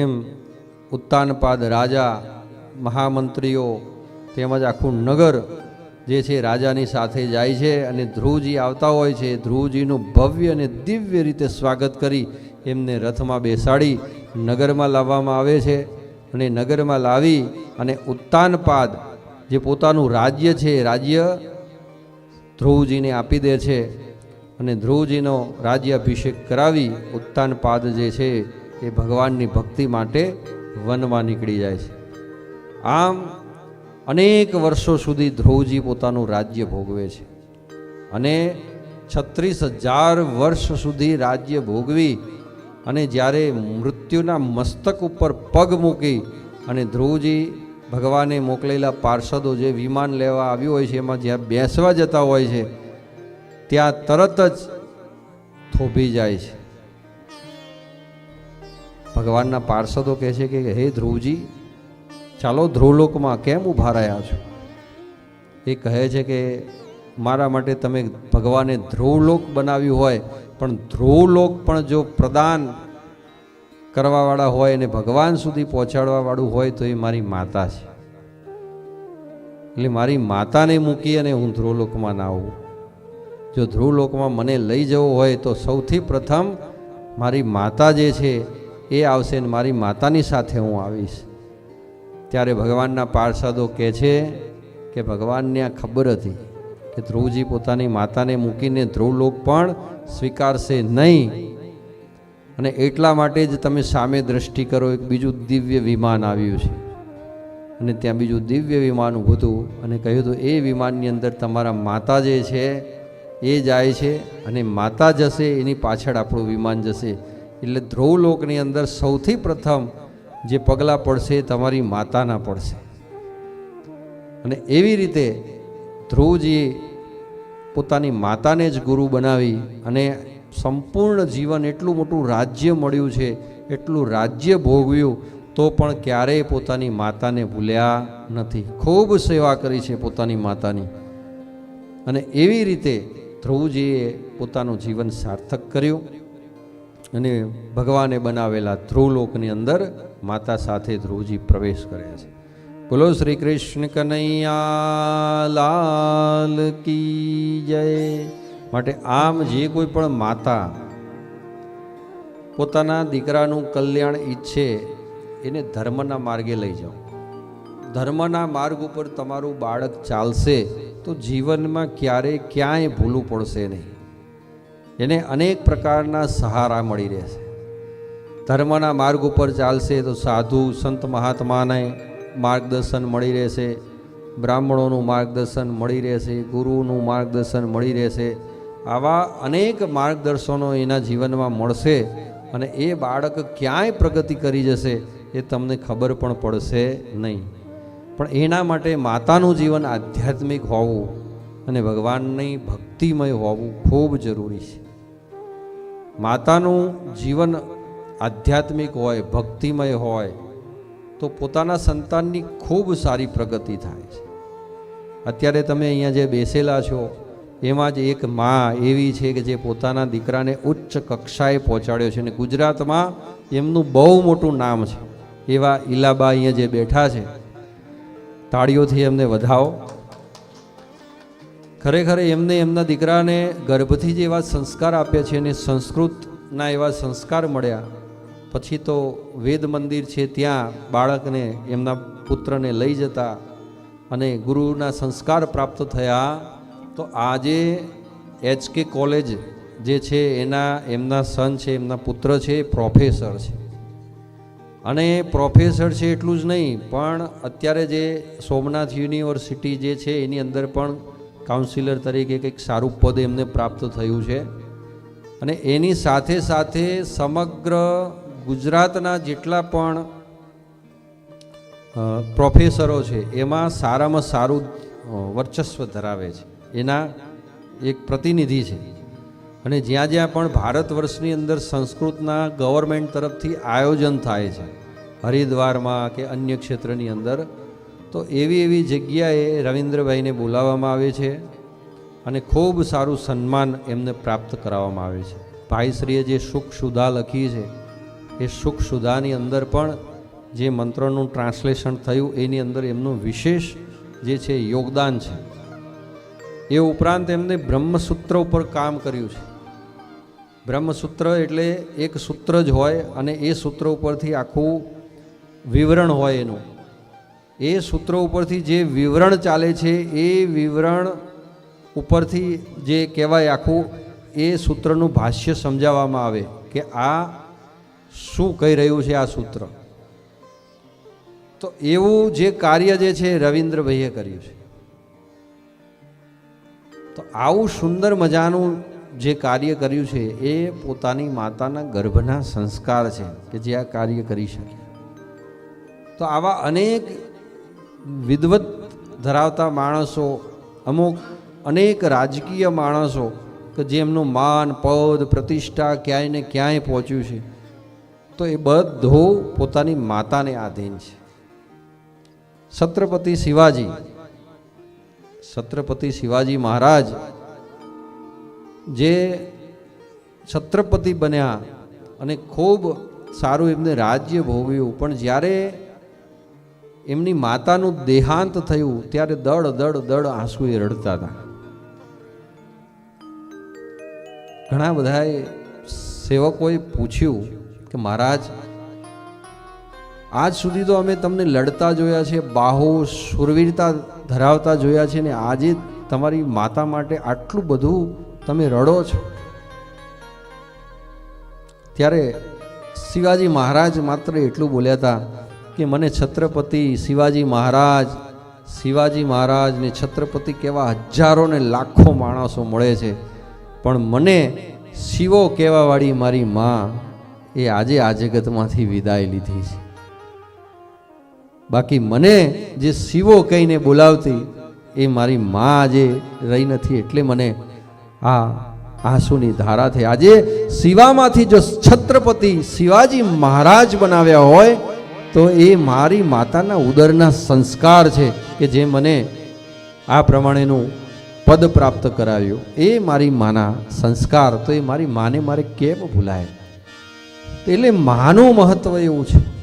એમ ઉત્તાનપાદ રાજા, મહામંત્રીઓ તેમજ આખું નગર જે છે રાજાની સાથે જાય છે અને ધ્રુવજી આવતા હોય છે. ધ્રુવજીનું ભવ્ય અને દિવ્ય રીતે સ્વાગત કરી એમને રથમાં બેસાડી નગરમાં લાવવામાં આવે છે અને નગરમાં લાવી અને ઉત્તાનપાદ જે પોતાનું રાજ્ય છે, રાજ્ય ધ્રુવજીને આપી દે છે અને ધ્રુવજીનો રાજ્યાભિષેક કરાવી ઉત્તાનપાદ જે છે એ ભગવાનની ભક્તિ માટે વનમાં નીકળી જાય છે. આમ અનેક વર્ષો સુધી ધ્રુવજી પોતાનું રાજ્ય ભોગવે છે અને છત્રીસ હજાર વર્ષ સુધી રાજ્ય ભોગવી અને જ્યારે મૃત્યુના મસ્તક ઉપર પગ મૂકી અને ધ્રુવજી ભગવાને મોકલેલા પાર્ષદો જે વિમાન લેવા આવ્યું હોય છે, એમાં જ્યાં બેસવા જતા હોય છે, ત્યાં તરત જ થોભી જાય છે. ભગવાનના પાર્ષદો કહે છે કે, હે ધ્રુવજી, ચાલો ધ્રુવલોકમાં કેમ ઊભા રહ્યા છો? એ કહે છે કે, મારા માટે તમે ભગવાને ધ્રુવલોક બનાવ્યું હોય, પણ ધ્રુવલોક પણ જો પ્રદાન કરવાવાળા હોય અને ભગવાન સુધી પહોંચાડવાવાળું હોય, તો એ મારી માતા છે. એટલે મારી માતાને મૂકી અને હું ધ્રુવલોકમાં ના આવું જો ધ્રુવલોકમાં મને લઈ જવો હોય, તો સૌથી પ્રથમ મારી માતા જે છે એ આવશે ને મારી માતાની સાથે હું આવીશ. ત્યારે ભગવાનના પાર્ષદો કહે છે કે ભગવાનને આ ખબર હતી કે ધ્રુવજી પોતાની માતાને મૂકીને ધ્રુવલોક પણ સ્વીકારશે નહીં. અને એટલા માટે જ તમે સામે દ્રષ્ટિ કરો, એક બીજું દિવ્ય વિમાન આવ્યું છે. અને ત્યાં બીજું દિવ્ય વિમાન ઊભું હતું અને કહ્યું હતું, એ વિમાનની અંદર તમારા માતા જે છે, એ જાય છે અને માતા જશે, એની પાછળ આપણું વિમાન જશે. એટલે ધ્રુવલોકની અંદર સૌથી પ્રથમ જે પગલાં પડશે એ તમારી માતાના પડશે. અને એવી રીતે ધ્રુવજીએ પોતાની માતાને જ ગુરુ બનાવી અને સંપૂર્ણ જીવન એટલું મોટું રાજ્ય મળ્યું છે, એટલું રાજ્ય ભોગવ્યું, તો પણ ક્યારેય પોતાની માતાને ભૂલ્યા નથી. ખૂબ સેવા કરી છે પોતાની માતાની. અને એવી રીતે ધ્રુવજીએ પોતાનું જીવન સાર્થક કર્યું. અને ભગવાને બનાવેલા ધ્રુવલોકની અંદર માતા સાથે ધ્રુવજી પ્રવેશ કરે છે. બોલો, શ્રી કૃષ્ણ કનૈયા, લાલ કી જય. માટે આમ જે કોઈ પણ માતા પોતાના દીકરાનું કલ્યાણ ઈચ્છે, એને ધર્મના માર્ગે લઈ જાઓ. ધર્મના માર્ગ ઉપર તમારું બાળક ચાલશે, તો જીવનમાં ક્યારેય ક્યાંય ભૂલું પડશે નહીં. એને અનેક પ્રકારના સહારા મળી રહેશે ધર્મના માર્ગ ઉપર ચાલશે તો સાધુ, સંત મહાત્માને માર્ગદર્શન મળી રહેશે. બ્રાહ્મણોનું માર્ગદર્શન મળી રહેશે, ગુરુનું માર્ગદર્શન મળી રહેશે. આવા અનેક માર્ગદર્શનો એના જીવનમાં મળશે અને એ બાળક ક્યાંય પ્રગતિ કરી જશે એ તમને ખબર પણ પડશે નહીં. પણ એના માટે માતાનું જીવન આધ્યાત્મિક હોવું અને ભગવાનની ભક્તિમય હોવું ખૂબ જરૂરી છે. માતાનું જીવન આધ્યાત્મિક હોય, ભક્તિમય હોય, તો પોતાના સંતાનની ખૂબ સારી પ્રગતિ થાય છે. અત્યારે તમે અહીંયા જે બેસેલા છો, એમાં જ એક મા એવી છે કે જે પોતાના દીકરાને ઉચ્ચ કક્ષાએ પહોંચાડ્યો છે અને ગુજરાતમાં એમનું બહુ મોટું નામ છે. એવા ઈલાબા અહીંયા જે બેઠા છે, તાળીઓથી એમને વધાવો. ખરેખર એમને એમના દીકરાને ગર્ભથી જ એવા સંસ્કાર આપ્યા છે અને સંસ્કૃતના એવા સંસ્કાર મળ્યા. પછી તો વેદ મંદિર છે ત્યાં બાળકને એમના પુત્રને લઈ જતા અને ગુરુના સંસ્કાર પ્રાપ્ત થયા. તો આજે એચકે કોલેજ જે છે એના, એમના સન છે, એમના પુત્ર છે, પ્રોફેસર છે. અને પ્રોફેસર છે એટલું જ નહીં, પણ અત્યારે જે સોમનાથ યુનિવર્સિટી જે છે એની અંદર પણ કાઉન્સિલર તરીકે કંઈક સારું પદ એમને પ્રાપ્ત થયું છે. અને એની સાથે સાથે સમગ્ર ગુજરાતના જેટલા પણ પ્રોફેસરો છે, એમાં સારામાં સારું વર્ચસ્વ ધરાવે છે. એના એક પ્રતિનિધિ છે. અને જ્યાં જ્યાં પણ ભારત વર્ષની અંદર સંસ્કૃતના ગવર્મેન્ટ તરફથી આયોજન થાય છે, હરિદ્વારમાં કે અન્ય ક્ષેત્રની અંદર તો એવી એવી જગ્યાએ રવિન્દ્રભાઈને બોલાવવામાં આવે છે અને ખૂબ સારું સન્માન એમને પ્રાપ્ત કરાવવામાં આવે છે. ભાઈશ્રીએ જે સુખ સુધા લખી છે, એ સુખ સુધાની અંદર પણ જે મંત્રનું ટ્રાન્સલેશન થયું, એની અંદર એમનું વિશેષ જે છે, યોગદાન છે. એ ઉપરાંત એમને બ્રહ્મસૂત્ર ઉપર કામ કર્યું છે. બ્રહ્મસૂત્ર એટલે એક સૂત્ર જ હોય અને એ સૂત્ર ઉપરથી આખું વિવરણ હોય એનું. એ સૂત્રો ઉપરથી જે વિવરણ ચાલે છે, એ વિવરણ ઉપરથી જે કહેવાય આખું, એ સૂત્રનું ભાષ્ય સમજાવવામાં આવે કે આ શું કહી રહ્યું છે આ સૂત્ર. તો એવું જે કાર્ય જે છે રવિન્દ્રભાઈએ કર્યું છે. તો આવું સુંદર મજાનું જે કાર્ય કર્યું છે, એ પોતાની માતાના ગર્ભના સંસ્કાર છે કે જે આ કાર્ય કરી શકે. તો આવા અનેક વિદવત ધરાવતા માણસો, અમુક અનેક રાજકીય માણસો કે જેમનું માન, પદ, પ્રતિષ્ઠા ક્યાંય ને ક્યાંય પહોંચ્યું છે, તો એ બધું પોતાની માતાને આધીન છે. છત્રપતિ શિવાજી છત્રપતિ શિવાજી મહારાજ જે છત્રપતિ બન્યા અને ખૂબ સારું એમને રાજ્ય ભોગવ્યું. પણ જ્યારે એમની માતાનું દેહાંત થયું ત્યારે દડ દડ દડ એ રડતા હતા. ઘણા બધાએ સેવકોએ પૂછ્યું કે મહારાજ, આજ સુધી તો અમે તમને લડતા જોયા છે, બાહુ સુરવીરતા ધરાવતા જોયા છે ને આજે તમારી માતા માટે આટલું બધું તમે રડો છો? ત્યારે શિવાજી મહારાજ માત્ર એટલું બોલ્યા હતા કે મને છત્રપતિ શિવાજી મહારાજ, શિવાજી મહારાજને છત્રપતિ કેવા હજારો ને લાખો માણસો મળે છે. પણ મને શિવો કહેવાવાળી મારી માં એ આજે આ જગતમાંથી વિદાય લીધી છે. બાકી મને જે શિવો કહીને બોલાવતી એ મારી માં આજે રહી નથી એટલે મને આ આંસુની ધારા થઈ. આજે શિવામાંથી જો છત્રપતિ શિવાજી મહારાજ બનાવ્યા હોય તો એ મારી માતાના ઉદરના સંસ્કાર છે કે જે મને આ પ્રમાણેનું પદ પ્રાપ્ત કરાવ્યું. એ મારી માના સંસ્કાર, તો એ મારી માને મારે કેમ ભૂલાય? એટલે માનું મહત્વ એવું છે.